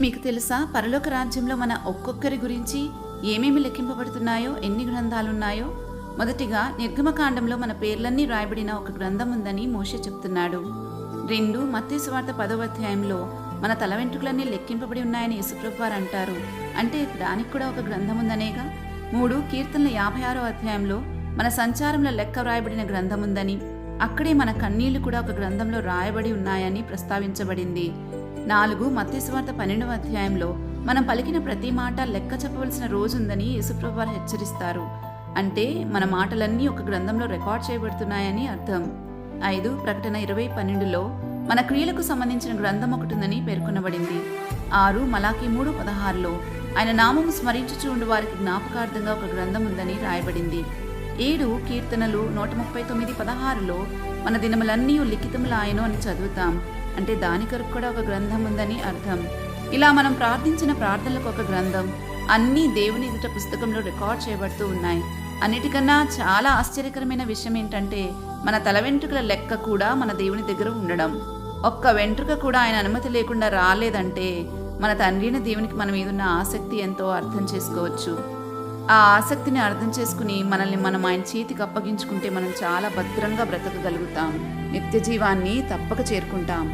మీకు తెలుసా? పరలోక రాజ్యంలో మన ఒక్కొక్కరి గురించి ఏమేమి లెక్కింపబడుతున్నాయో? ఎన్ని గ్రంథాలున్నాయో? మొదటిగా నిర్గమకాండంలో మన పేర్లన్నీ రాయబడిన ఒక గ్రంథం ఉందని మోషే చెప్తున్నాడు. రెండు మత్స్యవార్త పదవ అధ్యాయంలో మన తల వెంట్రుకలన్నీ లెక్కింపబడి ఉన్నాయని యేసుప్రభు వారు అంటారు. అంటే దానికి కూడా ఒక గ్రంథం ఉందనేగా మూడు కీర్తనల యాభై ఆరో అధ్యాయంలో మన సంచారంలో లెక్క వ్రాయబడిన గ్రంథం ఉందని అక్కడే మన కన్నీళ్ళు కూడా ఒక గ్రంథంలో రాయబడి ఉన్నాయని ప్రస్తావించబడింది. నాలుగు మత్స్వార్త పన్నెండవ అధ్యాయంలో మనం పలికిన ప్రతి మాట లెక్క చెప్పవలసిన రోజుందని యేసుప్రభువారు హెచ్చరిస్తారు. అంటే మన మాటలన్నీ ఒక గ్రంథంలో రికార్డ్ చేయబడుతున్నాయని అర్థం. ఐదు ప్రకటన ఇరవై పన్నెండులో మన క్రియలకు సంబంధించిన గ్రంథం ఒకటి ఉందని పేర్కొనబడింది. ఆరు మలాకి మూడు పదహారులో ఆయన నామము స్మరించుచూ ఉండు వారికి జ్ఞాపకార్థంగా ఒక గ్రంథం ఉందని రాయబడింది. ఏడు కీర్తనలు నూట ముప్పై తొమ్మిది పదహారులో మన దినములన్నీ లిఖితములాయను అని చదువుతాం. అంటే దాని కొరకు కూడా ఒక గ్రంథం ఉందని అర్థం. ఇలా మనం ప్రార్థించిన ప్రార్థనలకు ఒక గ్రంథం. అన్నీ దేవుని ఎదుట పుస్తకంలో రికార్డ్ చేయబడుతూ ఉన్నాయి. అన్నిటికన్నా చాలా ఆశ్చర్యకరమైన విషయం ఏంటంటే మన తల వెంట్రుకల లెక్క కూడా మన దేవుని దగ్గర ఉండడం. ఒక్క వెంట్రుక కూడా ఆయన అనుమతి లేకుండా రాలేదంటే మన తండ్రిని దేవునికి మన మీదున్న ఆసక్తి ఎంతో అర్థం చేసుకోవచ్చు. ఆ ఆసక్తిని అర్థం చేసుకుని మనల్ని మనం ఆయన చేతికి అప్పగించుకుంటే మనం చాలా భద్రంగా బ్రతకగలుగుతాం. నిత్య జీవాన్ని తప్పక చేరుకుంటాం.